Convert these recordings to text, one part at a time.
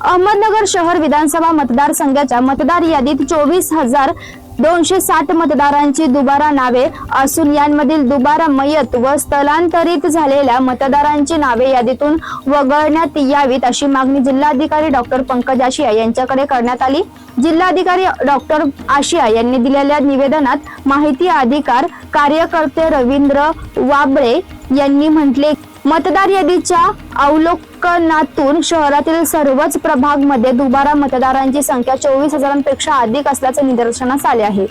अहमदनगर शहर विधानसभा मतदारसंघाच्या मतदार यादीत चोवीस हजार दोनशे साठ मतदारांची दुबारा नावे असून यांमधील दुबारा मयत व स्थलांतरित झालेल्या मतदारांची नावे यादीतून वगळण्यात यावीत अशी मागणी जिल्हाधिकारी डॉक्टर पंकज आशिया यांच्याकडे करण्यात आली. जिल्हाधिकारी डॉक्टर आशिया यांनी दिलेल्या निवेदनात माहिती अधिकार कार्यकर्ते रवींद्र वाबळे यांनी म्हटले मतदार यादीच्या अवलोक अवलोकनातून शहरातील सर्वच प्रभागमध्ये दुबारा मतदारांची संख्या चोवीस हजारांपेक्षा अधिक असल्याचे निदर्शनास आले आहे.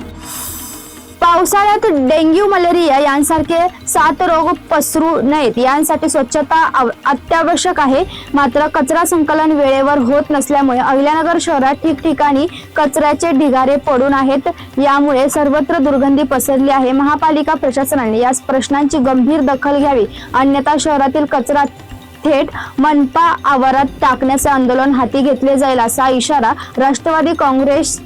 पावसाळ्यात डेंग्यू मलेरिया यांसारखे सात रोग पसरू नयेत. यांसाठी स्वच्छता अत्यावश्यक आहे. मात्र कचरा संकलन वेळेवर होत नसल्यामुळे अहिल्यानगर शहरात ठिकठिकाणी कचऱ्याचे ढिगारे पडून आहेत. यामुळे सर्वत्र दुर्गंधी पसरली आहे. महापालिका प्रशासनाने या प्रश्नांची गंभीर दखल घ्यावी. अन्यथा शहरातील कचरा थेट मनपा आवारात टाकण्याचे आंदोलन हाती घेतले जाईल असा इशारा राष्ट्रवादी काँग्रेस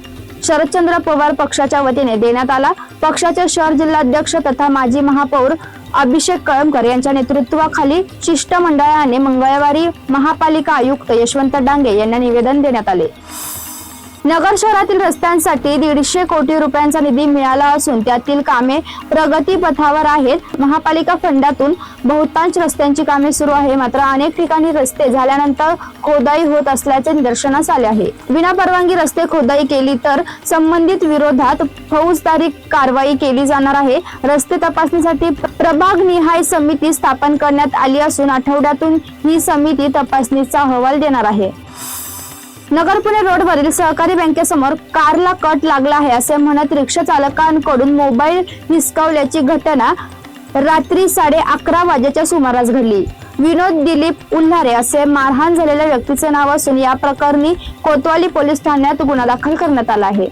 शरदचंद्र पवार पक्षाच्या वतीने देण्यात आला. पक्षाचे शहर जिल्हाध्यक्ष तथा माजी महापौर अभिषेक कळमकर यांच्या नेतृत्वाखाली शिष्टमंडळाने मंगळवारी महापालिका आयुक्त यशवंत डांगे यांना निवेदन देण्यात आले. नगर शहरातील रस्त्यांसाठी दीडशे कोटी रुपयांचा निधी मिळाला असून त्यातील कामे प्रगतीपथावर आहेत. महापालिका फंडातून बहुतांश रस्त्यांची कामे सुरू आहे. मात्र अनेक ठिकाणी रस्ते झाल्यानंतर खोदाई होत असल्याचे निदर्शनास आले आहे. विना परवानगी रस्ते खोदाई केली तर संबंधित विरोधात फौजदारी कारवाई केली जाणार आहे. रस्ते तपासणीसाठी प्रभाग निहाय समिती स्थापन करण्यात आली असून आठवड्यातून ही समिती तपासणीचा अहवाल देणार आहे. नगर पुणे रोडवरील सहकारी बँकेसमोर कारला कट लागला आहे असे म्हणत रिक्षा चालकांकडून मोबाईल हिसकावल्याची घटना रात्री साडे अकरा वाजेच्या सुमारास घडली. विनोद दिलीप उल्हारे असे मारहाण झालेल्या व्यक्तीचे नाव असून या प्रकरणी कोतवाली पोलीस ठाण्यात गुन्हा दाखल करण्यात आला आहे.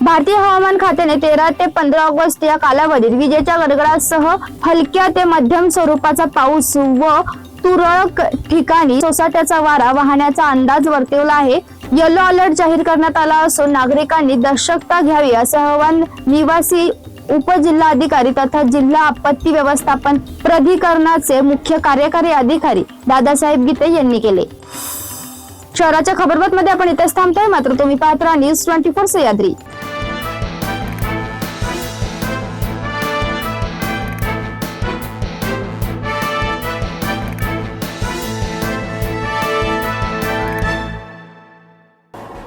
भारतीय हवामान खात्याने तेरा ते पंधरा ऑगस्ट या कालावधीत विजेच्या गडगडासह हलक्या ते मध्यम स्वरूपाचा पाऊस व तुरळक ठिकाणी सोसाट्याचा वारा वाहण्याचा अंदाज वर्तवला आहे. येलो अलर्ट जाहीर करण्यात आला असून नागरिकांनी दक्षता घ्यावी असे आवाहन निवासी उपजिल्हाधिकारी तथा जिल्हा आपत्ती व्यवस्थापन प्राधिकरणाचे मुख्य कार्यकारी अधिकारी दादासाहेब गीते यांनी केले. शहराच्या खबरबातमध्ये आपण इथेच थांबतोय. मात्र तुम्ही पाहत राहा न्यूज ट्वेंटी फोर सह्याद्री